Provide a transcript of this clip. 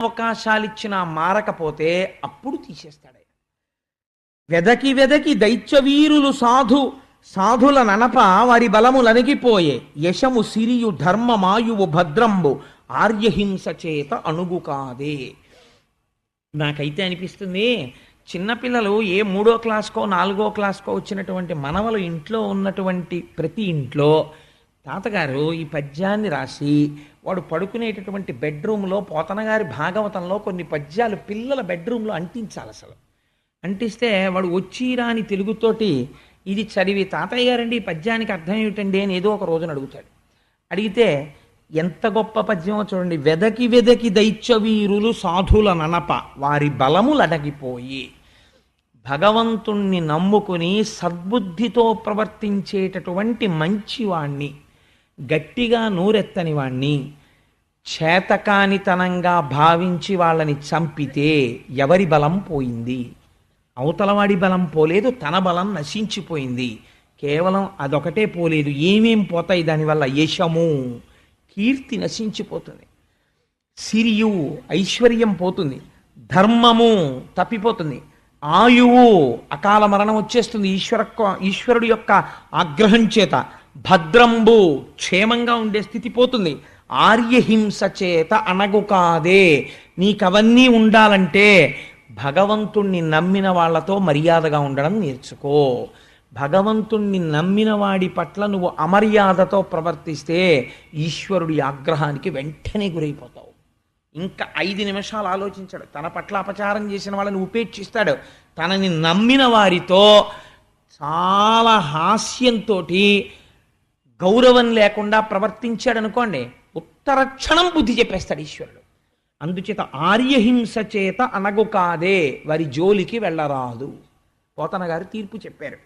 అవకాశాలు ఇచ్చినా మారకపోతే అప్పుడు తీసేస్తాడు వెదకి వెదకి దైత్యవీరులు సాధు సాధుల ననప వారి బలములనిగిపోయే యశము సిరియు ధర్మమాయువు భద్రంబు ఆర్యహింస చేత అణుగు కాదే. నాకైతే అనిపిస్తుంది చిన్నపిల్లలు ఏ మూడో క్లాస్కో నాలుగో క్లాస్కో వచ్చినటువంటి మనవలు ఇంట్లో ఉన్నటువంటి ప్రతి ఇంట్లో తాతగారు ఈ పద్యాన్ని రాసి వాడు పడుకునేటటువంటి బెడ్రూమ్లో పోతనగారి భాగవతంలో కొన్ని పద్యాలు పిల్లల బెడ్రూమ్లో అంటించాలి అసలు. అంటిస్తే వాడు వచ్చిరాని తెలుగుతోటి ఇది చదివి తాతయ్య గారండి ఈ పద్యానికి అర్థం ఏమిటండి? అని ఏదో ఒక రోజున అడుగుతాడు. అడిగితే ఎంత గొప్ప పద్యమో చూడండి వెదకి వెదకి దైత్యవీరులు సాధుల ననప వారి బలములడగిపోయి భగవంతుణ్ణి నమ్ముకుని సద్బుద్ధితో ప్రవర్తించేటటువంటి మంచివాణ్ణి. గట్టిగా నూరెత్తని వాణ్ణి చేతకానితనంగా భావించి వాళ్ళని చంపితే ఎవరి బలం పోయింది? అవతలవాడి బలం పోలేదు తన బలం నశించిపోయింది. కేవలం అదొకటే పోలేదు ఏమేం పోతాయి దానివల్ల? యశము కీర్తి నశించిపోతుంది. సిరియు ఐశ్వర్యం పోతుంది. ధర్మము తప్పిపోతుంది. ఆయువు అకాల మరణం వచ్చేస్తుంది ఈశ్వర ఈశ్వరుడు యొక్క ఆగ్రహం చేత. భద్రంబు క్షేమంగా ఉండే స్థితి పోతుంది. ఆర్యహింస చేత అణగు కాదే. నీకవన్నీ ఉండాలంటే భగవంతుణ్ణి నమ్మిన వాళ్ళతో మర్యాదగా ఉండడం నేర్చుకో. భగవంతుణ్ణి నమ్మిన వాడి పట్ల నువ్వు అమర్యాదతో ప్రవర్తిస్తే ఈశ్వరుడి ఆగ్రహానికి వెంటనే గురైపోతావు. ఇంకా ఐదు నిమిషాలు ఆలోచించాడు. తన పట్ల అపచారం చేసిన వాళ్ళని ఉపేక్షిస్తాడు. తనని నమ్మిన వారితో చాలా హాస్యంతో గౌరవం లేకుండా ప్రవర్తించాడు అనుకోండి ఉత్తర క్షణం బుద్ధి చెప్పేస్తాడు ఈశ్వరుడు. అందుచేత ఆర్యహింస చేత అనగు కాదే వారి జోలికి వెళ్ళరాదు. పోతన గారు తీర్పు చెప్పారు.